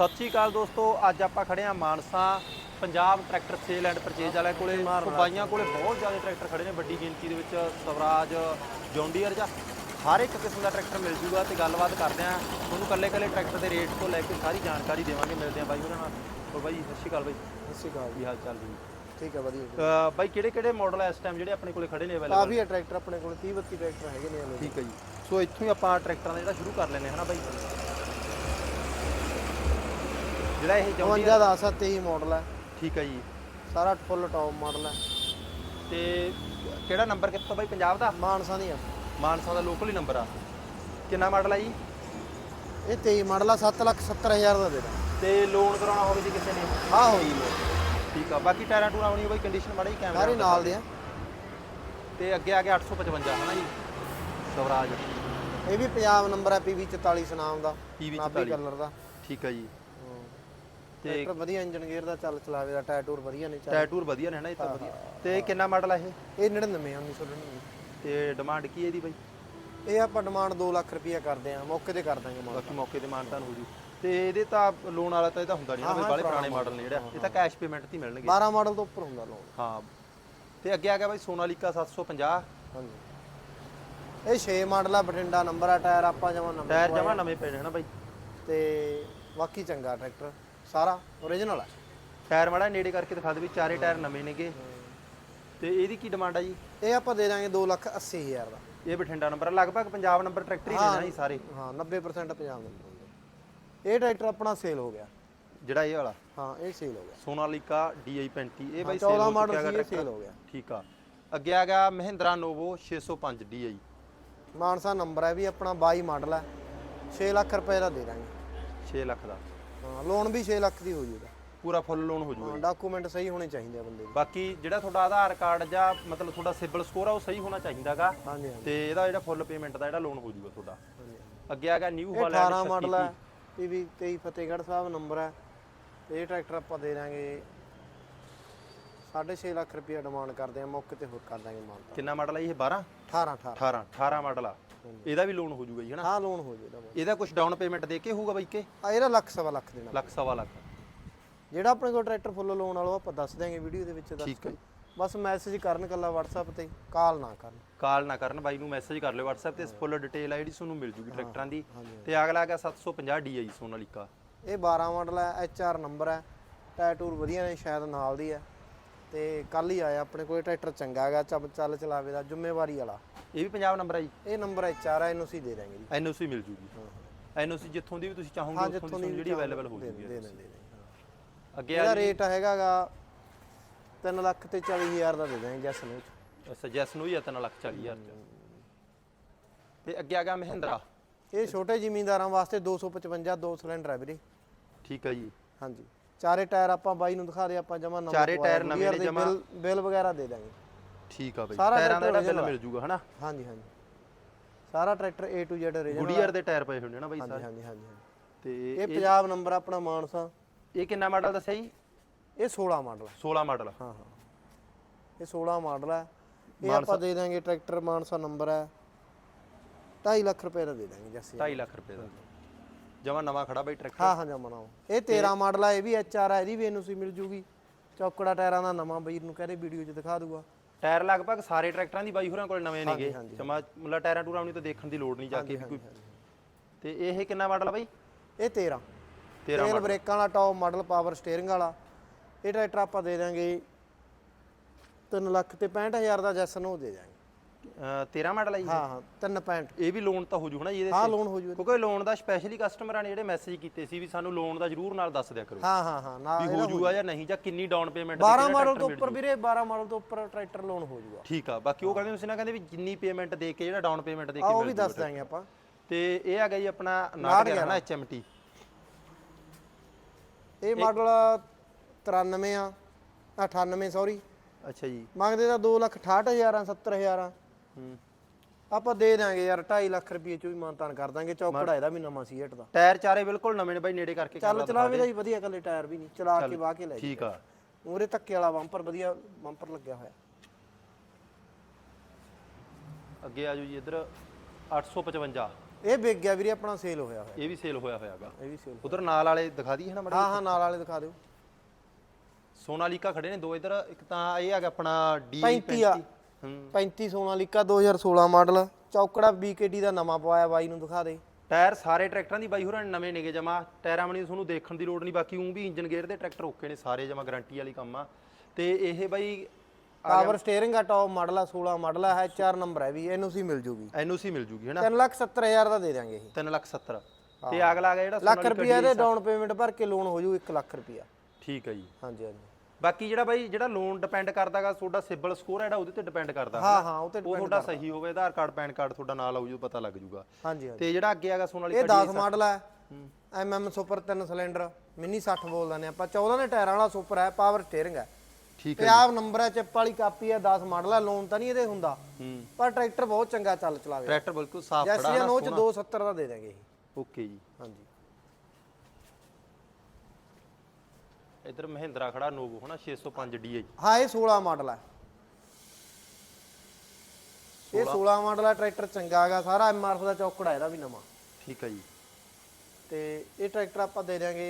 ਸਤਿ ਸ਼੍ਰੀ ਅਕਾਲ ਦੋਸਤੋ ਅੱਜ ਆਪਾਂ ਖੜੇ ਆ Mansa Punjab tractor sale and purchase ਵਾਲਿਆਂ ਕੋਲੇ। ਬਾਈਆਂ ਕੋਲੇ ਬਹੁਤ ਜ਼ਿਆਦਾ ਟਰੈਕਟਰ ਖੜੇ ਨੇ ਵੱਡੀ ਗਿਣਤੀ ਦੇ ਵਿੱਚ ਸਵਰਾਜ ਜੌਂਡੀਅਰ ਜਾਂ ਹਰ ਇੱਕ ਕਿਸਮ ਦਾ ਟਰੈਕਟਰ ਮਿਲ ਜੂਗਾ ਤੇ ਗੱਲਬਾਤ ਕਰਦੇ ਆ ਤੁਹਾਨੂੰ ਕੱਲੇ ਕੱਲੇ ਟਰੈਕਟਰ ਦੇ ਰੇਟ ਤੋਂ ਲੈ ਕੇ ਸਾਰੀ ਜਾਣਕਾਰੀ ਦੇਵਾਂਗੇ ਮਿਲਦੇ ਆ ਬਾਈ ਉਹਨਾਂ ਨਾਲ। ਸੋ ਬਾਈ ਸਤਿ ਸ਼੍ਰੀ ਅਕਾਲ ਬਾਈ। ਸਤਿ ਸ਼੍ਰੀ ਅਕਾਲ। ਕੀ ਹਾਲ ਚਾਲ ਜੀ? ਠੀਕ ਹੈ ਵਧੀਆ ਬਾਈ ਕਿਹੜੇ ਕਿਹੜੇ ਮਾਡਲ ਆ ਇਸ ਟਾਈਮ ਜਿਹੜੇ ਆਪਣੇ ਕੋਲੇ ਖੜੇ ਨੇ ਅਵੇਲੇਬਲ ਕਾਫੀ ਟਰੈਕਟਰ ਆਪਣੇ ਕੋਲ 30 32 ਟਰੈਕਟਰ ਹੈਗੇ ਨੇ ਠੀਕ ਹੈ ਜੀ। ਸੋ ਇੱਥੋਂ ਹੀ ਆਪਾਂ ਟਰੈਕਟਰਾਂ ਦਾ ਜਿਹੜਾ ਸ਼ੁਰੂ ਕਰ ਲੈਨੇ ਹਨਾ ਬਾਈ? ਜਿਹੜਾ ਇਹ ਜੌਂਡੀਅਰ 52 ਦਾ 23 ਮਾਡਲ ਹੈ ਠੀਕ ਹੈ ਜੀ। ਸਾਰਾ ਫੁੱਲ ਟੌਪ ਮਾਡਲ ਹੈ ਤੇ ਕਿਹੜਾ ਨੰਬਰ ਕਿੱਥੋਂ ਬਾਈ? ਪੰਜਾਬ ਦਾ? ਮਾਨਸਾ ਦੀ ਆ। ਮਾਨਸਾ ਦਾ ਲੋਕਲ ਹੀ ਨੰਬਰ ਆ। ਕਿੰਨਾ ਮਾਡਲ ਆ ਜੀ? ਇਹ 23 ਮਾਡਲ ਆ 7 ਲੱਖ 70 ਹਜ਼ਾਰ ਦਾ ਦੇ ਦਾਂ ਤੇ ਲੋਨ ਕਰਾਉਣਾ ਹੋਵੇ ਜੀ ਕਿਸੇ ਨੇ? ਹਾਂ ਹੋਈ ਠੀਕ ਆ। ਬਾਕੀ ਟਾਇਰਾਂ ਟੂਰਾਂ ਹੋਣੀ ਬਾਈ ਕੰਡੀਸ਼ਨ ਮਾੜੀ ਕੈਮਰਾ ਸਾਰੇ ਨਾਲ ਦੇ ਆ। ਤੇ ਅੱਗੇ ਆ ਗਿਆ 855 ਹਨਾ ਜੀ? ਸਵਰਾਜ। ਇਹ ਵੀ ਪੰਜਾਬ ਨੰਬਰ ਹੈ PV 44 ਸੁਨਾਮ ਦਾ PV ਨਾਭੀ 44 ਕਲਰ ਦਾ। ਠੀਕ ਆ ਜੀ। ਟਰੈਕਟਰ ਵਧੀਆ ਇੰਜਨ ਗੇਅਰ ਦਾ ਚੱਲ ਚਲਾਵੇ ਦਾ ਟਾਇਰ ਟੂਰ ਵਧੀਆ ਨੇ ਚੱਲ। ਟਾਇਰ ਟੂਰ ਵਧੀਆ ਨੇ ਹਨਾ ਇਹ ਤਾਂ ਵਧੀਆ। ਤੇ ਕਿੰਨਾ ਮਾਡਲ ਆ ਇਹ? ਇਹ 99 ਆ 1999 ਤੇ ਡਿਮਾਂਡ ਕੀ ਹੈ ਇਹਦੀ ਬਾਈ? ਇਹ ਆਪਾਂ ਡਿਮਾਂਡ 2 ਲੱਖ ਰੁਪਈਆ ਕਰਦੇ ਆ ਮੌਕੇ ਤੇ ਕਰ ਦਾਂਗੇ ਮਾਡਲ ਬਾਕੀ ਮੌਕੇ ਤੇ ਮਾਨਤਾਨ ਹੋ ਜੂ। ਤੇ ਇਹਦੇ ਤਾਂ ਲੋਨ ਵਾਲਾ ਤਾਂ ਇਹਦਾ ਹੁੰਦਾ ਨਹੀਂ ਨਾ ਬਈ ਬਾਲੇ ਪੁਰਾਣੇ ਮਾਡਲ ਨੇ ਜਿਹੜਾ। ਇਹ ਤਾਂ ਕੈਸ਼ ਪੇਮੈਂਟ ਤੇ ਮਿਲਣਗੇ। 12 ਮਾਡਲ ਤੋਂ ਉੱਪਰ ਹੁੰਦਾ ਲੋਨ ਹਾਂ। ਤੇ ਅੱਗੇ ਆ ਗਿਆ ਬਾਈ ਸੋਨਾਲੀਕਾ 750 ਹਾਂਜੀ। ਇਹ 6 ਮਾਡਲ ਆ ਬਠਿੰਡਾ ਨੰਬਰ ਆ ਟਾਇਰ ਆਪਾਂ ਜਮਾ ਨੰਬਰ ਟਾਇਰ ਜਮਾ ਨਵੇਂ ਪਏ ਨੇ ਹਨਾ ਬਾਈ। ਤੇ ਬਾਕੀ ਚੰਗਾ ਟਰੈਕਟਰ। ਸਾਰਾ ਓਰੀਜਨਲ ਹੈ ਟਾਇਰ ਮਾੜਾ ਨੇੜੇ ਕਰਕੇ ਦਿਖਾ ਦੇ ਵੀ ਚਾਰੇ ਟਾਇਰ ਨਵੇਂ ਨੇਗੇ। ਤੇ ਇਹਦੀ ਕੀ ਡਿਮਾਂਡ ਆ ਜੀ? ਇਹ ਆਪਾਂ ਦੇ ਦਾਂਗੇ 2 ਲੱਖ 80 ਹਜ਼ਾਰ ਦਾ। ਇਹ ਬਠਿੰਡਾ ਨੰਬਰ ਲਗਭਗ ਪੰਜਾਬ ਨੰਬਰ ਟਰੈਕਟਰ ਹੀ ਨੇ ਨਾ ਜੀ ਸਾਰੇ। ਹਾਂ 90% ਪੰਜਾਬ ਨੰਬਰ ਇਹ ਟਰੈਕਟਰ ਆਪਣਾ ਸੇਲ ਹੋ ਗਿਆ। ਜਿਹੜਾ ਇਹ ਵਾਲਾ? ਹਾਂ ਇਹ ਸੇਲ ਹੋ ਗਿਆ। ਸੋਨਾਲੀਕਾ DI 35 ਇਹ ਬਾਈ 14 ਸੇਲ ਹੋ ਹੈਗਾ ਇਹ ਸੇਲ ਹੋ ਗਿਆ। ਠੀਕ ਆ। ਅੱਗੇ ਆ ਗਿਆ Mahindra Novo 605 DI Mansa number ਹੈ ਵੀ ਆਪਣਾ 22 ਮਾਡਲ ਹੈ 6 ਲੱਖ ਰੁਪਏ ਦਾ ਦੇ ਦਾਂਗੇ। 6 ਲੱਖ ਦਾ। ਹਾਂ ਲੋਨ ਵੀ 6 ਲੱਖ ਦੀ ਹੋ ਜਾਊਗਾ ਪੂਰਾ ਫੁੱਲ ਲੋਨ ਹੋ ਜੂਗਾ ਹਾਂ ਡਾਕੂਮੈਂਟ ਸਹੀ ਹੋਣੇ ਚਾਹੀਦੇ ਆ ਬੰਦੇ ਦੇ। ਬਾਕੀ ਜਿਹੜਾ ਤੁਹਾਡਾ ਆਧਾਰ ਕਾਰਡ ਜਾਂ ਮਤਲਬ ਤੁਹਾਡਾ ਸਿਬਲ ਸਕੋਰ ਆ ਉਹ ਸਹੀ ਹੋਣਾ ਚਾਹੀਦਾਗਾ ਹਾਂਜੀ ਹਾਂਜੀ। ਤੇ ਇਹਦਾ ਜਿਹੜਾ ਫੁੱਲ ਪੇਮੈਂਟ ਦਾ ਜਿਹੜਾ ਲੋਨ ਹੋ ਜੂਗਾ ਤੁਹਾਡਾ। ਹਾਂਜੀ। ਅੱਗੇ ਆ ਗਿਆ ਨਿਊ ਇਹ 18 ਮਾਡਲ ਹੈ ਪੀਵੀ 23 ਫਤਿਹਗੜ੍ਹ ਸਾਹਿਬ ਨੰਬਰ ਹੈ ਇਹ ਟਰੈਕਟਰ ਆਪਾਂ ਦੇ ਦਾਂਗੇ 6.5 ਲੱਖ ਰੁਪਏ ਡਿਮਾਂਡ ਕਰਦੇ ਆ ਮੌਕੇ ਤੇ ਹੋਰ ਕਰ ਦਾਂਗੇ ਮਾਲ। ਕਿੰਨਾ ਮਾਡਲ ਜੀ ਇਹ? 12 18 18 18 18 ਮਾਡਲ ਆ। ਇਹਦਾ ਵੀ ਲੋਨ ਹੋ ਜੂਗਾ ਜੀ ਹਨਾ? ਹਾਂ ਲੋਨ ਹੋ ਜਾਏਗਾ ਇਹਦਾ ਕੁਝ ਡਾਊਨ ਪੇਮੈਂਟ ਦੇ ਕੇ ਹੋਊਗਾ ਬਾਈ ਕੇ ਆ ਇਹਦਾ ਲੱਖ ਸਵਾ ਲੱਖ ਦੇਣਾ। ਲੱਖ ਸਵਾ ਲੱਖ। ਜਿਹੜਾ ਆਪਣੇ ਕੋਲ ਟਰੈਕਟਰ ਫੁੱਲ ਲੋਨ ਵਾਲਾ ਆਪਾਂ ਦੱਸ ਦਿਆਂਗੇ ਵੀਡੀਓ ਦੇ ਵਿੱਚ ਦੱਸ ਠੀਕ ਹੈ ਕੇ। ਬਸ ਮੈਸੇਜ ਕਰਨ ਕੱਲਾ WhatsApp ਤੇ ਕਾਲ ਨਾ ਕਰਨ। ਕਾਲ ਨਾ ਕਰਨ ਬਾਈ ਨੂੰ ਮੈਸੇਜ ਕਰ ਲਿਓ WhatsApp ਤੇ ਫੁੱਲ ਡਿਟੇਲ ਆ ਜਿਹੜੀ ਤੁਹਾਨੂੰ ਮਿਲ ਜੂਗੀ ਟਰੈਕਟਰਾਂ ਦੀ। ਤੇ ਅਗਲਾ ਆ ਗਿਆ 750 DI ਸੋਨਾਲੀਕਾ। ਇਹ 12 ਮਾਡਲ ਹੈ HR ਨੰਬਰ ਹੈ। ਟਾਇਰ ਟੂਰ ਵਧੀਆ ਨੇ ਸ਼ਾਇਦ ਨਾਲ ਦੀ ਹੈ। ਤੇ ਕੱਲ ਹੀ ਆਇਆ ਆਪਣੇ ਕੋਲ ਇਹ ਟਰੈਕਟਰ ਚੰਗਾ ਹੈਗਾ ਚੱਲ ਚੱਲ ਚਲਾਵੇ ਦਾ ਜ਼ਿੰਮੇਵਾਰੀ ਵਾਲਾ। ਇਹ ਵੀ ਪੰਜਾਬ ਨੰਬਰ ਆ ਜੀ? ਇਹ ਨੰਬਰ ਹੈ ਇਹਨੂੰ ਅਸੀਂ ਦੇ ਦਾਂਗੇ ਜੀ। ਐਨਓਸੀ ਮਿਲ ਜੂਗੀ। ਐਨਓਸੀ ਜਿੱਥੋਂ ਦੀ ਵੀ ਤੁਸੀਂ ਚਾਹੋਗੇ ਉੱਥੋਂ ਦੀ ਜਿੱਥੋਂ ਤੁਹਾਨੂੰ ਜਿਹੜੀ ਅਵੇਲੇਬਲ ਹੋ ਦੇ ਜੂਗੀ ਦੇ ਦੇ ਅੱਗੇ ਇਹਦਾ ਆ ਰੇਟ ਹੈਗਾਗਾ 3 ਲੱਖ ਤੇ 40 ਹਜ਼ਾਰ ਦਾ ਦੇ ਦਾਂਗੇ ਜੈਸ ਨੂੰ। ਸਜੈਸ ਨੂੰ ਹੀ ਆ 3 ਲੱਖ 40 ਹਜ਼ਾਰ ਚ। ਤੇ ਅੱਗੇ ਆ ਗਿਆ ਮਹਿੰਦਰਾ। ਇਹ ਛੋਟੇ ਜ਼ਿਮੀਂਦਾਰਾਂ ਵਾਸਤੇ 255 ਦੋ ਸਿਲੰਡਰ ਹੈ ਵੀਰੇ। ਠੀਕ ਹੈ ਜੀ। ਹਾਂਜੀ। ਚਾਰੇ ਟਾਇਰ ਆਪਾਂ ਬਾਈ ਨੂੰ ਦਿਖਾ ਦੇ ਆਪਾਂ ਜਮਾ ਨੰਬਰ ਚਾਰੇ ਟਾਇਰ ਨਵੇਂ ਨੇ ਜਮਾਂ। ਬਿੱਲ ਵਗੈਰਾ ਦੇ ਦਾਂਗੇ ਠੀਕ ਆ ਬਾਈ। ਸਾਰਾ ਟਾਇਰਾਂ ਦਾ ਜਿਹੜਾ ਬਿੱਲ ਮਿਲ ਜੂਗਾ ਹਨਾ? ਹਾਂਜੀ ਹਾਂਜੀ। ਸਾਰਾ tractor A to Z original Goodyear ਦੇ ਟਾਇਰ ਪਏ ਹੁੰਦੇ ਨਾ ਬਾਈ ਸਾਰੇ। ਹਾਂਜੀ ਹਾਂਜੀ ਹਾਂਜੀ। ਤੇ ਇਹ ਪੰਜਾਬ ਨੰਬਰ ਆਪਣਾ ਮਾਨਸਾ। ਇਹ ਕਿੰਨਾ ਮਾਡਲ ਦੱਸਿਆ ਜੀ? ਇਹ 16 ਮਾਡਲ ਹੈ 16 ਮਾਡਲ। ਹਾਂ ਹਾਂ। ਇਹ 16 ਮਾਡਲ ਹੈ ਇਹ ਆਪਾਂ ਦੇ ਦਾਂਗੇ ਟਰੈਕਟਰ ਮਾਨਸਾ ਨੰਬਰ ਹੈ 2.5 ਲੱਖ ਰੁਪਏ ਦਾ ਦੇ ਦਾਂਗੇ ਜੈਸੇ 2.5 ਲੱਖ ਰੁਪਏ ਦਾ। ਜਮਾ ਨਵਾਂ ਖੜਾ ਬਾਈ ਟਰੈਕਟਰ ਹਾਂ ਹਾਂ ਜਮਾ ਨਾਓ ਇਹ 13 ਮਾਡਲ ਹੈ ਇਹ ਵੀ HR ਹੈ ਇਹਦੀ ਵੀ ਐਨਓਸੀ ਮਿਲ ਜੂਗੀ। ਚੌਕੜਾ ਟਾਇਰਾਂ ਦਾ ਨਵਾਂ ਬਈ ਨੂੰ ਕਹਿੰਦੇ ਵੀਡੀਓ 'ਚ ਦਿਖਾ ਦੂਗਾ। ਟਾਇਰ ਲਗਭਗ ਸਾਰੇ ਟਰੈਕਟਰਾਂ ਦੀ ਬਾਈ ਹੋਰਾਂ ਕੋਲ ਨਵੇਂ ਨੇਗੇ। ਜਮਾ ਮਤਲਬ ਟਾਇਰਾਂ ਟੂਰਾਂ ਨੂੰ ਤਾਂ ਦੇਖਣ ਦੀ ਲੋੜ ਨਹੀਂ ਜਾ ਕੇ ਵੀ ਕੋਈ। ਤੇ ਇਹ ਕਿੰਨਾ ਮਾਡਲ ਆ ਬਾਈ? ਇਹ 13 13 ਤੇਲ ਬ੍ਰੇਕਾਂ ਵਾਲਾ ਟੌਪ ਮਾਡਲ ਪਾਵਰ ਸਟੀਅਰਿੰਗ ਵਾਲਾ। ਇਹ ਟਰੈਕਟਰ ਆਪਾਂ ਦੇ ਦਾਂਗੇ 3 ਲੱਖ ਤੇ 65000 ਦਾ ਜੈਸਨ ਉਹ ਦੇ ਦਾਂਗੇ 13 ਮਾਡਲ ਆ ਜੀ ਹਾਂ ਹਾਂ 365 ਇਹ ਵੀ ਲੋਨ ਤਾਂ ਹੋ ਜੂ ਹਨਾ ਜੀ ਇਹਦੇ ਹਾਂ ਲੋਨ ਹੋ ਜੂ ਕਿਉਂਕਿ ਲੋਨ ਦਾ ਸਪੈਸ਼ਲੀ ਕਸਟਮਰਾਂ ਨੇ ਜਿਹੜੇ ਮੈਸੇਜ ਕੀਤੇ ਸੀ ਵੀ ਸਾਨੂੰ ਲੋਨ ਦਾ ਜ਼ਰੂਰ ਨਾਲ ਦੱਸ ਦਿਆ ਕਰੋ। ਹਾਂ ਹਾਂ ਹਾਂ ਨਾ ਵੀ ਹੋ ਜੂਗਾ ਜਾਂ। ਨਹੀਂ ਜਾਂ ਕਿੰਨੀ ਡਾਊਨ ਪੇਮੈਂਟ 12 ਮਾਡਲ ਤੋਂ ਉੱਪਰ ਵੀਰੇ 12 ਮਾਡਲ ਤੋਂ ਉੱਪਰ ਟਰੈਕਟਰ ਲੋਨ ਹੋ ਜੂਗਾ। ਠੀਕ ਆ ਬਾਕੀ ਉਹ ਕਹਿੰਦੇ ਤੁਸੀਂ ਨਾ ਕਹਿੰਦੇ ਵੀ ਜਿੰਨੀ ਪੇਮੈਂਟ ਦੇ ਕੇ ਜਿਹੜਾ ਡਾਊਨ ਪੇਮੈਂਟ ਦੇ ਕੇ ਉਹ ਵੀ ਦੱਸ ਦਾਂਗੇ ਆਪਾਂ। ਤੇ ਇਹ ਆ ਗਿਆ ਜੀ ਆਪਣਾ 911 ਨਾ HMT ਇਹ ਮਾਡਲ 93 ਆ 98 ਸੌਰੀ ਅੱਛਾ ਜੀ। ਮੰਗਦੇ ਤਾਂ 2 ਲੱਖ 68000 70000 ਹੂੰ। ਆਪਾਂ ਦੇ ਦਾਂਗੇ ਯਾਰ 2.5 ਲੱਖ ਰੁਪਏ ਚ ਵੀ ਮਾਨਤਾਨ ਕਰ ਦਾਂਗੇ ਚੌਕੜਾ ਇਹਦਾ ਵੀ ਨਵਾਂ ਸੀ ਹਟ ਦਾ। ਟਾਇਰ ਚਾਰੇ ਬਿਲਕੁਲ ਨਵੇਂ ਨੇ ਬਾਈ ਨੇੜੇ ਕਰਕੇ ਚੱਲ ਚਲਾਵੇ ਦਾ। ਹੀ ਵਧੀਆ ਕੱਲੇ ਟਾਇਰ ਵੀ ਨਹੀਂ ਚਲਾ ਕੇ ਵਾਹ ਕੇ ਲੈ ਠੀਕ ਆ। ਉਹਰੇ ਧੱਕੇ ਵਾਲਾ ਬੰਪਰ ਵਧੀਆ ਬੰਪਰ ਲੱਗਿਆ ਹੋਇਆ। ਅੱਗੇ ਆ ਜਾਓ ਜੀ ਇੱਧਰ 855 ਇਹ ਵਿਕ ਗਿਆ ਵੀਰੇ ਆਪਣਾ ਸੇਲ ਹੋਇਆ ਹੋਇਆ। ਇਹ ਵੀ ਸੇਲ ਹੋਇਆ ਹੋਇਆਗਾ ਇਹ ਵੀ ਸੇਲ ਉਧਰ ਨਾਲ ਵਾਲੇ ਦਿਖਾ ਦਈਏ ਨਾ ਮੜਾ ਹਾਂ ਹਾਂ ਨਾਲ ਵਾਲੇ ਦਿਖਾ ਦਿਓ। ਸੋਨਾਲੀਕਾ ਖੜੇ ਨੇ ਦੋ ਇਧਰ ਇੱਕ ਤਾਂ ਇਹ ਹੈਗਾ ਆਪਣਾ ਡੀ 35 ਆ। ਹੂੰ 35 ਸੋਨਾਲੀਕਾ 2016 ਮਾਡਲ ਚੌਕੜਾ BKT ਦਾ ਨਵਾਂ ਪਵਾਇਆ ਬਾਈ ਨੂੰ ਦਿਖਾ ਦੇ। ਟਾਇਰ ਸਾਰੇ ਟਰੈਕਟਰਾਂ ਦੀ ਬਾਈ ਹੋਰਾਂ ਨੇ ਨਵੇਂ ਨੇਗੇ ਜਮਾ। ਟਾਇਰਾਂ ਬਣੀ ਤੁਹਾਨੂੰ ਦੇਖਣ ਦੀ ਲੋੜ ਨਹੀਂ ਬਾਕੀ ਉਹ ਵੀ ਇੰਜਨ ਗੇਅਰ ਦੇ ਟਰੈਕਟਰ ਓਕੇ ਨੇ ਸਾਰੇ ਜਮਾ ਗਾਰੰਟੀ ਵਾਲੀ ਕੰਮ ਆ। ਤੇ ਇਹ ਬਾਈ ਪਾਵਰ ਸਟੀਅਰਿੰਗ ਆ ਟੌਪ ਮਾਡਲ ਆ 16 ਮਾਡਲ ਆ ਚਾਰ ਨੰਬਰ ਹੈ ਵੀ ਐਨਓਸੀ ਮਿਲ ਜੂਗੀ। ਐਨਓਸੀ ਮਿਲ ਜੂਗੀ ਹੈਨਾ 370000 ਦਾ ਦੇ ਦਾਂਗੇ ਇਹ 3 ਲੱਖ 70 ਤੇ ਅਗਲਾ ਆ ਜਿਹੜਾ ਲੱਖ ਰੁਪਿਆ ਦੇ ਡਾਊਨ ਪੇਮੈਂਟ ਭਰ ਕੇ ਲੋਨ ਹੋ ਜੂ 1 ਲੱਖ ਰੁਪਿਆ ਠੀਕ ਹੈ ਜੀ। ਹਾਂਜੀ ਹਾਂਜੀ। ਬਾਕੀ ਜਿਹੜਾ ਬਾਈ ਜਿਹੜਾ ਲੋਨ ਡਿਪੈਂਡ ਕਰਦਾਗਾ ਤੁਹਾਡਾ ਸਿਬਲ ਸਕੋਰ ਹੈ ਜਿਹੜਾ ਉਹਦੇ ਤੇ ਡਿਪੈਂਡ ਕਰਦਾ ਹਾਂ ਹਾਂ ਉਹ ਤੇ ਉਹ ਤੁਹਾਡਾ ਸਹੀ ਹੋਵੇ ਆਧਾਰ ਕਾਰਡ ਪੈਨ ਕਾਰਡ ਤੁਹਾਡਾ ਨਾਲ ਆਊ ਜੋ ਪਤਾ ਲੱਗ ਜੂਗਾ ਹਾਂਜੀ ਤੇ ਜਿਹੜਾ ਅੱਗੇ ਹੈਗਾ ਇਹ ਸੋਨਾਲੀਕਾ 10 ਮਾਡਲ ਹੈ। ਐਮਐਮ ਸੁਪਰ 3 ਸਿਲੰਡਰ ਮਿੰਨੀ 60 ਬੋਲਦੇ ਨੇ ਆਪਾਂ। 14 ਦੇ ਟਾਇਰਾਂ ਵਾਲਾ ਸੁਪਰ ਹੈ ਪਾਵਰ ਸਟੀਅਰਿੰਗ ਹੈ ਠੀਕ ਹੈ ਆਹ ਨੰਬਰ ਹੈ ਚਿੱਪ ਵਾਲੀ ਕਾਪੀ ਹੈ 10 ਮਾਡਲ ਹੈ ਲੋਨ ਤਾਂ ਨਹੀਂ ਇਹਦੇ ਹੁੰਦਾ। ਪਰ ਟਰੈਕਟਰ ਬਹੁਤ ਚੰਗਾ ਚੱਲ ਚਲਾਵੇ। ਟਰੈਕਟਰ ਬਿਲਕੁਲ ਸਾਫ਼ ਖੜਾ ਜੈਸੀਅਨ ਉਹ ਚ 270 ਦਾ ਦੇ ਦਾਂਗੇ ਇਹ। ਓਕੇ ਜੀ। ਹਾਂਜੀ। ਇਧਰ ਮਹਿੰਦਰਾ ਖੜਾ ਨੋਵੋ ਹਨਾ 605 DI ਹਾਂ ਇਹ 16 ਮਾਡਲ ਹੈ ਇਹ 16 ਮਾਡਲ ਹੈ ਟਰੈਕਟਰ ਚੰਗਾ ਹੈਗਾ ਸਾਰਾ ਐਮਆਰਐਫ ਦਾ ਚੌਕੜਾ ਇਹਦਾ ਵੀ ਨਵਾਂ। ਠੀਕ ਹੈ ਜੀ। ਤੇ ਇਹ ਟਰੈਕਟਰ ਆਪਾਂ ਦੇ ਦਿਆਂਗੇ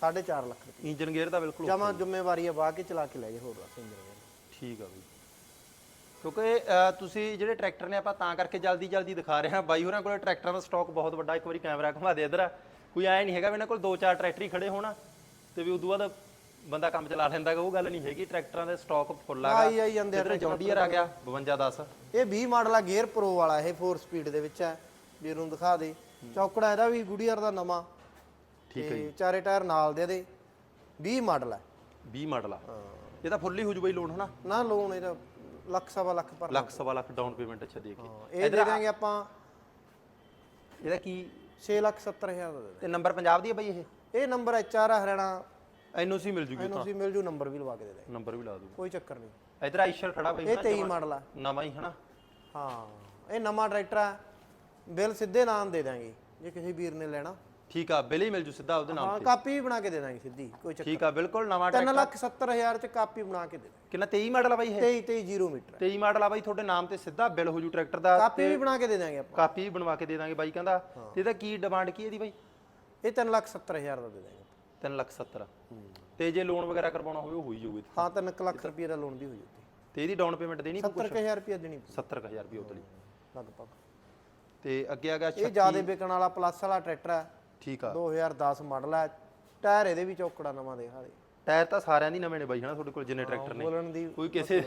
4.5 ਲੱਖ ਰੁਪਏ। ਇੰਜਨ ਗੇਅਰ ਦਾ ਬਿਲਕੁਲ ਜਮਾ ਜ਼ਿੰਮੇਵਾਰੀ ਹੈ ਬਾਹ ਕੇ ਚਲਾ ਕੇ ਲੈ ਜੇ ਹੋਰ ਬਸ ਇੰਜਨ ਠੀਕ ਆ ਬਈ। ਕਿਉਂਕਿ ਤੁਸੀਂ ਜਿਹੜੇ ਟਰੈਕਟਰ ਨੇ ਆਪਾਂ ਤਾਂ ਕਰਕੇ ਜਲਦੀ ਜਲਦੀ ਦਿਖਾ ਰਹੇ ਹਾਂ। ਬਾਈ ਹੋਰਾਂ ਕੋਲੇ ਟਰੈਕਟਰਾਂ ਦਾ ਸਟਾਕ ਬਹੁਤ ਵੱਡਾ ਇੱਕ ਵਾਰੀ ਕੈਮਰਾ ਘੁਮਾ ਦੇ ਇਧਰ। ਕੋਈ ਐ ਨਹੀਂ ਹੈਗਾ ਵੀ ਇਹਨਾਂ ਕੋਲ ਦੋ ਚਾਰ ਟਰੈਕਟਰ ਹੀ ਖੜੇ ਹੋਣ। ਤੇ ਵੀ ਉਦੋਂ ਬਾਅਦ ਬੰਦਾ ਕੰਮ ਚਲਾ ਲੈਂਦਾ ਗਾ ਉਹ ਗੱਲ ਨਹੀਂ ਹੈਗੀ ਟਰੈਕਟਰਾਂ ਦੇ ਸਟਾਕ ਫੁੱਲ ਆਗਾ ਆਈ ਆਈ ਜਾਂਦੇ ਆ ਜੌਂਡੀਅਰ ਆ ਗਿਆ 5210 ਇਹ 20 ਮਾਡਲ ਆ ਗੇਅਰ ਪ੍ਰੋ ਵਾਲਾ ਇਹ 4 ਸਪੀਡ ਦੇ ਵਿੱਚ ਹੈ ਵੀਰ ਨੂੰ ਦਿਖਾ ਦੇ। ਚੌਕੜਾ ਇਹਦਾ ਵੀ ਗੁਡੀਅਰ ਦਾ ਨਵਾਂ। ਠੀਕ ਤੇ ਚਾਰੇ ਟਾਇਰ ਨਾਲ ਦੇ ਇਹਦੇ 20 ਮਾਡਲ ਹੈ 20 ਮਾਡਲ ਆ। ਇਹ ਤਾਂ ਫੁੱਲੀ ਹੋ ਜੂ ਬਈ ਲੋਨ ਹਨਾ? ਨਾ ਲੋਨ ਇਹਦਾ ਲੱਖ ਸਵਾ ਲੱਖ ਪਰ ਲੱਖ ਸਵਾ ਲੱਖ ਡਾਊਨ ਪੇਮੈਂਟ ਅੱਛਾ ਦੇ ਕੇ। ਇਹ ਦੇ ਦਾਂਗੇ ਆਪਾਂ ਇਹਦਾ ਕੀ? 6 ਲੱਖ 70 ਹਜ਼ਾਰ ਦਾ ਦੇ ਤੇ ਨੰਬਰ ਪੰਜਾਬ ਦੀ ਹੈ ਬਈ ਇਹ? ਇਹ ਨੰਬਰ ਐਚਆਰ ਆ ਹਰਿਆਣਾ। ਐਨਓਸੀ ਮਿਲ ਜੂਗੀ ਇਹਨੂੰ ਅਸੀਂ ਮਿਲ ਜੂ ਨੰਬਰ ਵੀ ਲਵਾ ਕੇ ਦੇ ਦਾਂਗੇ ਨੰਬਰ ਵੀ ਲਾ ਦੂੰ ਕੋਈ ਚੱਕਰ ਨਹੀਂ। ਇਧਰ ਆਈਸ਼ਰ ਖੜਾ ਬਈ ਇਹ 23 ਮਾਡਲ ਆ। ਨਵਾਂ ਹੀ ਹਨਾ? ਹਾਂ ਇਹ ਨਵਾਂ ਟਰੈਕਟਰ ਆ। ਬਿੱਲ ਸਿੱਧੇ ਨਾਮ ਦੇ ਦਾਂਗੇ ਜੇ ਕਿਸੇ ਵੀਰ ਨੇ ਲੈਣਾ। ਠੀਕ ਆ ਬਿੱਲ ਹੀ ਮਿਲ ਜੂ ਸਿੱਧਾ ਉਹਦੇ ਨਾਮ ਹਾਂ ਕਾਪੀ ਵੀ ਬਣਾ ਕੇ ਦੇ ਦਾਂਗੇ ਸਿੱਧੀ ਕੋਈ ਚੱਕਰ ਠੀਕ ਆ ਬਿਲਕੁਲ ਨਵਾਂ 3 ਲੱਖ 70 ਹਜ਼ਾਰ ਚ ਕਾਪੀ ਬਣਾ ਕੇ ਦੇ ਦਾਂਗੇ ਕਿੰਨਾ 23 ਮਾਡਲ ਆ ਬਾਈ ਇਹ? 23 23 ਜ਼ੀਰੋ ਮੀਟਰ 23 ਮਾਡਲ ਆ ਬਾਈ ਤੁਹਾਡੇ ਨਾਮ ਤੇ ਸਿੱਧਾ ਬਿੱਲ ਹੋ ਜੂ ਟਰੈਕਟਰ ਦਾ ਕਾਪੀ ਵੀ ਬਣਾ ਕੇ ਦੇ ਦਾਂਗੇ ਆਪਾਂ। ਕਾਪੀ ਵੀ ਬਣਵਾ ਕੇ ਦੇ ਦਾਂਗੇ ਬਾਈ ਕਹਿੰਦਾ। ਤੇ ਇਹਦਾ ਕੀ ਡਿਮਾਂਡ ਕੀ ਇਹਦੀ ਬਾਈ? ਇਹ 3 ਲੱਖ 70 ਹਜ਼ਾਰ ਦਾ ਦੇ ਦਾਂਗੇ। 3 ਲੱਖ 70 ਤੇ ਜੇ ਲੋਨ ਵਗੈਰਾ ਕਰਵਾਉਣਾ ਹੋਵੇ ਉਹ ਹੋਈ ਜਾਊਗੀ ਹਾਂ 3 ਲੱਖ ਰੁਪਏ ਦਾ ਲੋਨ ਵੀ ਹੋ ਜੂਗੀ ਤੇ ਇਹਦੀ ਡਾਊਨ ਪੇਮੈਂਟ ਦੇਣੀ ਪਊ 70000 ਰੁਪਏ ਦੇਣੀ ਪਊ। 70000 ਰੁਪਏ ਉਤਲੀ ਲਗਭਗ। ਤੇ ਅੱਗੇ ਆ ਗਿਆ ਇਹ ਜ਼ਿਆਦਾ ਵਿਕਣ ਵਾਲਾ ਪਲੱਸ ਵਾਲਾ ਟਰੈਕਟਰ ਹੈ। ਠੀਕ ਆ। 2010 ਮਾਡਲ ਹੈ। ਟਾਇਰ ਇਹਦੇ ਵੀ ਚੌਕੜਾ ਨਵਾਂ ਦੇ ਹਾਲੇ। ਟਾਇਰ ਤਾਂ ਸਾਰਿਆਂ ਦੀ ਨਵੇਂ ਨੇ ਬਾਈ ਹਨਾ? ਤੁਹਾਡੇ ਕੋਲ ਜਿੰਨੇ ਟਰੈਕਟਰ ਨੇ। ਕੋਈ ਕਿਸੇ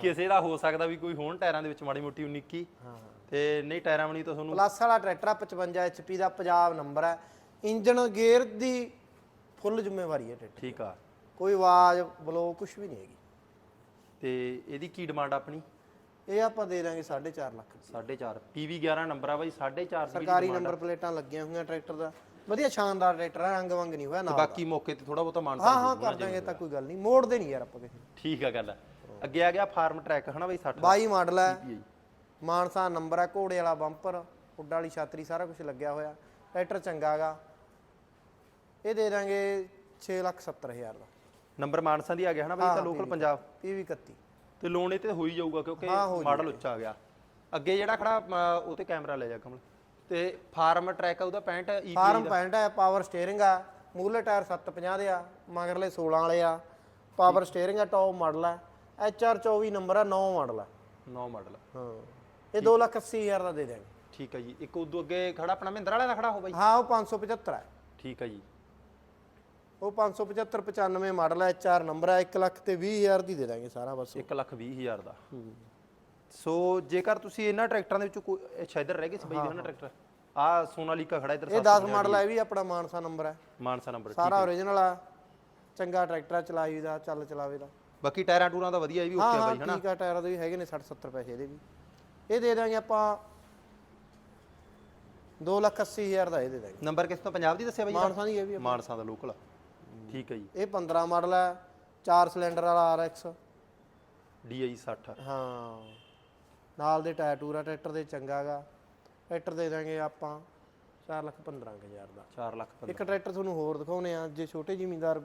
ਕਿਸੇ ਦਾ ਹੋ ਸਕਦਾ ਵੀ ਕੋਈ ਹੋਣ ਟਾਇਰਾਂ ਦੇ ਵਿੱਚ ਮਾੜੀ ਮੋਟੀ 19 ਹਾਂ। ਤੇ ਨਹੀਂ ਟਾਇਰਾਂ ਬਣੀ ਤਾਂ ਤੁਹਾਨੂੰ ਪਲੱਸ ਵਾਲਾ ਟਰੈਕਟਰ ਆ 55 HP ਦਾ ਪੰਜਾਬ ਨੰਬਰ ਹੈ। ਇੰਜਨ ਗੇਅਰ ਦੀ ਫੁੱਲ ਜ਼ਿੰਮੇਵਾਰੀ ਹੈ ਟਰੈਕਟਰ ਠੀਕ ਆ। ਕੋਈ ਆਵਾਜ਼ ਬਲੋ ਕੁਝ ਵੀ ਨਹੀਂ ਹੈਗੀ। ਤੇ ਇਹਦੀ ਕੀ ਡਿਮਾਂਡ ਆਪਣੀ? ਇਹ ਆਪਾਂ ਦੇ ਦਾਂਗੇ 4.5 ਲੱਖ 4.5 PV 11 ਨੰਬਰ ਆ ਬਾਈ 4.5 ਦੀ ਸਰਕਾਰੀ ਨੰਬਰ ਪਲੇਟਾਂ ਲੱਗੀਆਂ ਹੋਈਆਂ ਟਰੈਕਟਰ ਦਾ। ਵਧੀਆ ਸ਼ਾਨਦਾਰ ਟਰੈਕਟਰ ਹੈ ਰੰਗ ਵੰਗ ਨਹੀਂ ਹੋਇਆ ਨਾਲ ਬਾਕੀ ਮੌਕੇ ਤੇ ਥੋੜਾ ਬਹੁਤਾ ਮਾਨ ਹਾਂ ਹਾਂ ਕਰ ਦਾਂਗੇ ਤਾਂ ਕੋਈ ਗੱਲ ਨਹੀਂ। ਮੋੜਦੇ ਨਹੀਂ ਯਾਰ ਆਪਾਂ ਕਿਸੇ ਨੂੰ। ਠੀਕ ਆ ਗੱਲ ਅੱਗੇ ਆ ਗਿਆ ਫਾਰਮ ਟਰੈਕ ਹਨਾ ਬਾਈ 60 22 ਮਾਡਲ ਹੈ। ਮਾਨਸਾ ਨੰਬਰ ਹੈ ਘੋੜੇ ਵਾਲਾ ਬੰਪਰ ਉੱਡ ਵਾਲੀ ਛਾਤਰੀ ਸਾਰਾ ਕੁਝ ਲੱਗਿਆ ਹੋਇਆ। ਟਰੈਕਟਰ ਚੰਗਾ ਗਾ। ਇਹ ਦੇ ਦਾਂਗੇ 6 ਲੱਖ 70 ਹਜ਼ਾਰ ਦਾ। ਨੰਬਰ ਮਾਨਸਾ ਦੀ ਆ ਗਿਆ ਹਨਾ ਬਾਈ ਤਾਂ ਲੋਕਲ ਪੰਜਾਬ। PV 31 ਤੇ ਲੋਨ ਇਹ ਤੇ ਹੋ ਹੀ ਜਾਊਗਾ ਕਿਉਂਕਿ ਹਾਂ, ਹੋ ਮਾਡਲ ਉੱਚਾ ਆ ਗਿਆ। ਅੱਗੇ ਜਿਹੜਾ ਖੜਾ ਅਮ, ਉਹ ਤੇ ਕੈਮਰਾ ਲੈ ਜਾ ਕਮਲ। ਤੇ ਫਾਰਮ ਟਰੈਕ ਆ ਉਹਦਾ 65 ਈ ਫਾਰਮ ਪੈਂਟ ਹੈ ਪਾਵਰ ਸਟੀਅਰਿੰਗ ਆ ਮੂਹਰਲੇ ਟਾਇਰ 750 ਦੇ ਆ ਮਗਰਲੇ 16 ਵਾਲੇ ਆ ਪਾਵਰ ਸਟੀਅਰਿੰਗ ਆ ਟੌਪ ਮਾਡਲ ਆ HR 24 ਨੰਬਰ ਆ 9 ਮਾਡਲ ਆ। 9 ਮਾਡਲ ਹਾਂ ਇਹ 2 ਲੱਖ 80 ਹਜ਼ਾਰ ਦਾ ਦੇ ਦਾਂਗੇ ਠੀਕ ਹੈ ਜੀ। ਇੱਕ ਉਦੋਂ ਅੱਗੇ ਖੜਾ ਆਪਣਾ ਮਹਿੰਦਰ ਵਾਲਾ ਦਾ ਖੜਾ ਹੋ ਬਾਈ? ਹਾਂ ਉਹ 575 ਹੈ ਠੀਕ ਹੈ ਜੀ। ਉਹ 575 95 ਮਾਡਲ ਹੈ HR ਨੰਬਰ ਹੈ 1 ਲੱਖ ਤੇ 20 ਹਜ਼ਾਰ ਦੀ ਦੇ ਦਾਂਗੇ ਸਾਰਾ ਬਸ। 1 ਲੱਖ 20 ਹਜ਼ਾਰ ਦਾ। ਸੋ ਜੇਕਰ ਤੁਸੀਂ ਇਹਨਾਂ ਟਰੈਕਟਰਾਂ ਦੇ ਵਿੱਚੋਂ ਕੋਈ ਅੱਛਾ ਇੱਧਰ ਰਹਿ ਗਏ ਸੀ ਬਾਈ ਦੇ ਨਾ ਟਰੈਕਟਰ? ਆ ਸੋਨਾਲੀਕਾ ਖੜਾ ਇੱਧਰ ਇਹ 10 ਮਾਡਲ ਹੈ ਵੀ ਆਪਣਾ ਮਾਨਸਾ ਨੰਬਰ ਹੈ ਮਾਨਸਾ ਨੰਬਰ ਸਾਰਾ ਓਰੀਜਨਲ ਆ ਚੰਗਾ ਟਰੈਕਟਰ ਆ ਚਲਾਈ ਦਾ ਚੱਲ ਚਲਾਵੇ ਦਾ। ਬਾਕੀ ਟਾਇਰਾਂ ਟੂਰਾਂ ਦਾ ਵਧੀਆ ਇਹ ਵੀ ਓਕੇ ਬਾਈ ਹਨਾ? ਠੀਕ ਆ ਟਾਇਰਾਂ ਦੇ ਵੀ ਹੈਗੇ ਨੇ 60 70 ਪੈਸੇ ਇਹਦੇ ਵੀ। ਇਹ ਦੇ ਦਾਂਗੇ ਆਪਾਂ 2 ਲੱਖ 80 ਹਜ਼ਾਰ ਦਾ ਇਹ ਦੇ ਦਾਂਗੇ। ਨੰਬਰ ਕਿਸ ਤੋਂ? ਪੰਜਾਬ ਦੀ ਦੱਸਿਆ ਬਾਈ ਮਾਨਸਾ ਦੀ ਇਹ ਵੀ। ਮਾਨਸਾ ਦਾ ਲੋਕਲ ਠੀਕ ਹੈ ਜੀ। ਇਹ 15 ਮਾਡਲ ਹੈ 4 ਸਿਲੰਡਰ ਵਾਲਾ RX DI 60 ਹਾਂ। ਨਾਲ ਦੇ ਟਾਇਰ ਟੂਰਾ ਟਰੈਕਟਰ ਦੇ ਚੰਗਾ ਗਾ ਟਰੈਕਟਰ ਦੇ ਦਾਂਗੇ ਆਪਾਂ 4 ਲੱਖ 15000 ਦਾ। 4 ਲੱਖ। ਇੱਕ ਟਰੈਕਟਰ ਤੁਹਾਨੂੰ ਹੋਰ ਦਿਖਾਉਨੇ ਆ ਜੇ ਛੋਟੇ ਜ਼ਿਮੀਂਦਾਰ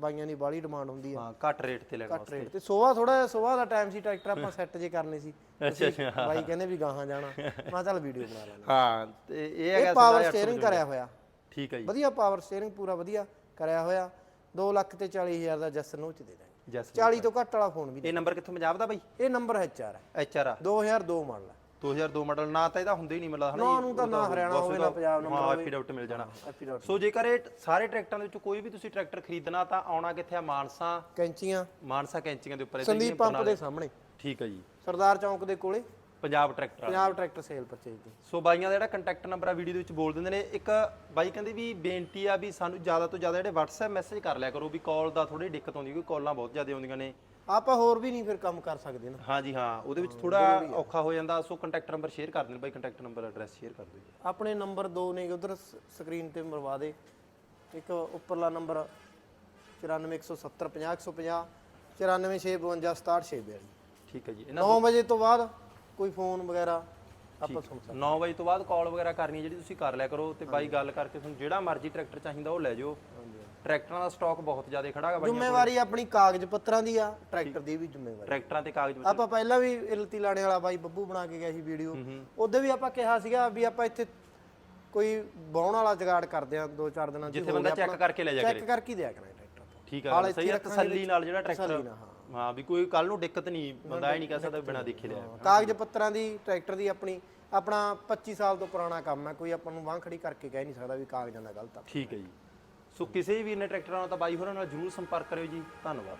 ਬਾਈਆਂ ਦੀ ਬਾਹਲੀ ਡਿਮਾਂਡ ਹੁੰਦੀ ਆ। ਹਾਂ ਘੱਟ ਰੇਟ ਤੇ ਲੈਣਾ ਘੱਟ ਰੇਟ ਤੇ। ਸੋਵਾ ਥੋੜਾ ਸੋਵਾ ਦਾ ਟਾਈਮ ਸੀ ਟਰੈਕਟਰ ਆਪਾਂ ਸੈੱਟ ਜੇ ਕਰਨੇ ਸੀ। ਅੱਛਾ ਅੱਛਾ। ਬਾਈ ਕਹਿੰਦੇ ਵੀ ਗਾਹਾਂ ਜਾਣਾ। ਮੈਂ ਚੱਲ ਵੀਡੀਓ ਬਣਾ ਲੈਣਾ ਹਾਂ। ਤੇ ਇਹ ਹੈਗਾ ਪਾਵਰ ਸਟੀਅਰਿੰਗ ਕਰਿਆ ਹੋਇਆ। ਠੀਕ ਹੈ ਜੀ। ਵਧੀਆ ਪਾਵਰ ਸਟੀਅਰਿੰਗ ਪੂਰਾ ਵਧੀਆ ਕਰਿਆ ਹੋਇਆ। 2 ਲੱਖ ਤੇ 40000 ਦਾ ਜਸਰ ਨੂੰ ਚ ਦੇ ਦਾਂਗੇ। ਜੈਸ 40 ਤੋਂ ਘੱਟ ਵਾਲਾ ਫੋਨ ਵੀ ਦੇ- ਇਹ ਨੰਬਰ ਕਿੱਥੋਂ ਪੰਜਾਬ ਦਾ ਬਾਈ? ਇਹ ਨੰਬਰ ਹੈ 4 ਹੈ ਐਚ ਆਰ ਆ। 2002 ਮਾਡਲ ਹੈ 2002 ਮਾਡਲ ਨਾ ਤਾਂ ਇਹਦਾ ਹੁੰਦਾ ਹੀ ਨਹੀਂ ਮਿਲਦਾ ਹਨਾ ਨਾ? ਨੂੰ ਤਾਂ ਨਾ ਹਰਿਆਣਾ ਹੋਵੇ ਨਾ ਪੰਜਾਬ ਨੰਬਰ ਹੋਵੇ। ਐਫੀਡੈਵਿਟ ਮਿਲ ਜਾਣਾ। ਸੋ ਜੇਕਰ ਇਹ ਸਾਰੇ ਟਰੈਕਟਰਾਂ ਦੇ ਵਿੱਚੋਂ ਕੋਈ ਵੀ ਤੁਸੀਂ ਟਰੈਕਟਰ ਖਰੀਦਣਾ ਤਾਂ ਆਉਣਾ ਕਿੱਥੇ ਆ? ਮਾਨਸਾ। ਕੈਂਚੀਆਂ। ਮਾਨਸਾ ਕੈਂਚੀਆਂ ਦੇ ਉੱਪਰ ਸੰਦੀਪ ਪੰਪ ਦੇ ਸਾਹਮਣੇ। ਠੀਕ ਹੈ ਜੀ। ਸਰਦਾਰ ਚੌਂਕ ਦੇ ਕੋਲੇ। ਪੰਜਾਬ ਟਰੈਕਟਰ ਵਾਲਾ। ਪੰਜਾਬ ਟਰੈਕਟਰ ਸੇਲ ਪਰਚੇਜ ਦੀ। ਸੋ ਬਾਈਆਂ ਦਾ ਜਿਹੜਾ ਕੰਟੈਕਟ ਨੰਬਰ ਆ ਵੀਡੀਓ ਦੇ ਵਿੱਚ ਬੋਲ ਦਿੰਦੇ ਨੇ। ਇੱਕ ਬਾਈ ਕਹਿੰਦੇ ਵੀ ਬੇਨਤੀ ਆ ਵੀ ਸਾਨੂੰ ਜ਼ਿਆਦਾ ਤੋਂ ਜ਼ਿਆਦਾ ਜਿਹੜੇ WhatsApp ਮੈਸੇਜ ਕਰ ਲਿਆ ਕਰੋ ਵੀ ਕਾਲ ਦਾ ਥੋੜੀ ਦਿੱਕਤ ਆਉਂਦੀ ਕਿਉਂਕਿ ਕਾਲਾਂ ਬਹੁਤ ਜ਼ਿਆਦਾ ਆਉਂਦੀਆਂ ਨੇ। ਆਪਾਂ ਹੋਰ ਵੀ ਨਹੀਂ ਫਿਰ ਕੰਮ ਕਰ ਸਕਦੇ ਨਾ। ਹਾਂਜੀ ਹਾਂ ਉਹਦੇ ਵਿੱਚ ਥੋੜਾ ਔਖਾ ਹੋ ਜਾਂਦਾ। ਸੋ ਕੰਟੈਕਟ ਨੰਬਰ ਸ਼ੇਅਰ ਕਰ ਦੇਣ ਬਾਈ ਕੰਟੈਕਟ ਨੰਬਰ ਐਡਰੈਸ ਸ਼ੇਅਰ ਕਰ ਦਿਓ ਜੀ। ਆਪਣੇ ਨੰਬਰ ਦੋ ਨੇ ਉਧਰ ਸਕਰੀਨ ਤੇ ਮਰਵਾ ਦੇ। ਇੱਕ ਉੱਪਰਲਾ ਨੰਬਰ 9417050150 9465566762 ਠੀਕ ਹੈ ਜੀ। ਇਹਨਾਂ 9 ਵਜੇ ਤੋਂ ਬਾਅਦ ਕੋਈ ਫੋਨ ਵਗੈਰਾ ਆਪਾਂ ਸੁਣ ਸਕਦੇ 9 ਵਜੇ ਤੋਂ ਬਾਅਦ ਕਾਲ ਵਗੈਰਾ ਕਰਨੀ ਹੈ ਜਿਹੜੀ ਤੁਸੀਂ ਕਰ ਲਿਆ ਕਰੋ ਤੇ ਬਾਈ ਗੱਲ ਕਰਕੇ ਤੁਹਾਨੂੰ ਜਿਹੜਾ ਮਰਜ਼ੀ ਟਰੈਕਟਰ ਚਾਹੀਦਾ ਉਹ ਲੈ ਜਾਓ। ਟਰੈਕਟਰਾਂ ਦਾ ਸਟਾਕ ਬਹੁਤ ਜ਼ਿਆਦਾ ਖੜਾ ਹੈਗਾ ਬਾਈ ਜ਼ਿੰਮੇਵਾਰੀ ਆਪਣੀ ਕਾਗਜ਼ ਪੱਤਰਾਂ ਦੀ ਆ ਟਰੈਕਟਰ ਦੀ ਵੀ ਜ਼ਿੰਮੇਵਾਰੀ। ਟਰੈਕਟਰਾਂ ਤੇ ਕਾਗਜ਼ ਆਪਾਂ ਪਹਿਲਾਂ ਵੀ ਇਲਤੀ ਲਾਣੇ ਵਾਲਾ ਬਾਈ ਬੱਬੂ ਬਣਾ ਕੇ ਗਿਆ ਸੀ ਵੀਡੀਓ। ਉਹਦੇ ਵੀ ਆਪਾਂ ਕਿਹਾ ਸੀਗਾ ਵੀ ਆਪਾਂ ਇੱਥੇ ਕੋਈ ਬਾਉਣ ਵਾਲਾ ਜਗਾੜ ਕਰਦੇ ਆ ਦੋ ਚਾਰ ਦਿਨਾਂ ਚ ਜਿੱਥੇ ਬੰਦਾ ਚੈੱਕ ਕਰਕੇ ਲੈ ਜਾ ਚੈੱਕ ਕਰਕੇ ਦਿਆ ਕਰਾਂ ਟਰੈਕਟਰ ਠੀਕ ਗੱਲ ਸਹੀ ਤਸੱਲੀ ਨਾਲ ਜਿਹੜਾ ਟਰੈਕਟਰ ਹਾਂ ਵੀ ਕੋਈ ਕੱਲ ਨੂੰ ਦਿੱਕਤ ਨਹੀਂ ਬੰਦਾ ਇਹ ਨਹੀਂ ਕਹਿ ਸਕਦਾ ਬਿਨਾਂ ਦੇਖੇ ਲਿਆ ਕਾਗਜ਼ ਪੱਤਰਾਂ ਦੀ ਟਰੈਕਟਰ ਦੀ ਆਪਣੀ ਆਪਣਾ 25 ਸਾਲ ਤੋਂ ਪੁਰਾਣਾ ਕੰਮ ਹੈ ਕੋਈ ਆਪਾਂ ਨੂੰ ਵਾਂ ਖੜੀ ਕਰਕੇ ਕਹਿ ਨਹੀਂ ਸਕਦਾ ਵੀ ਕਾਗਜ਼ਾਂ ਦਾ ਗਲਤ ਆ। ਠੀਕ ਹੈ ਜੀ। ਸੋ ਕਿਸੇ ਵੀ ਨੇ ਟਰੈਕਟਰਾਂ ਨਾਲ ਤਾਂ ਬਾਈ ਹੋਰਾਂ ਨਾਲ ਜਰੂਰ ਸੰਪਰਕ ਕਰਿਓ ਜੀ। ਧੰਨਵਾਦ।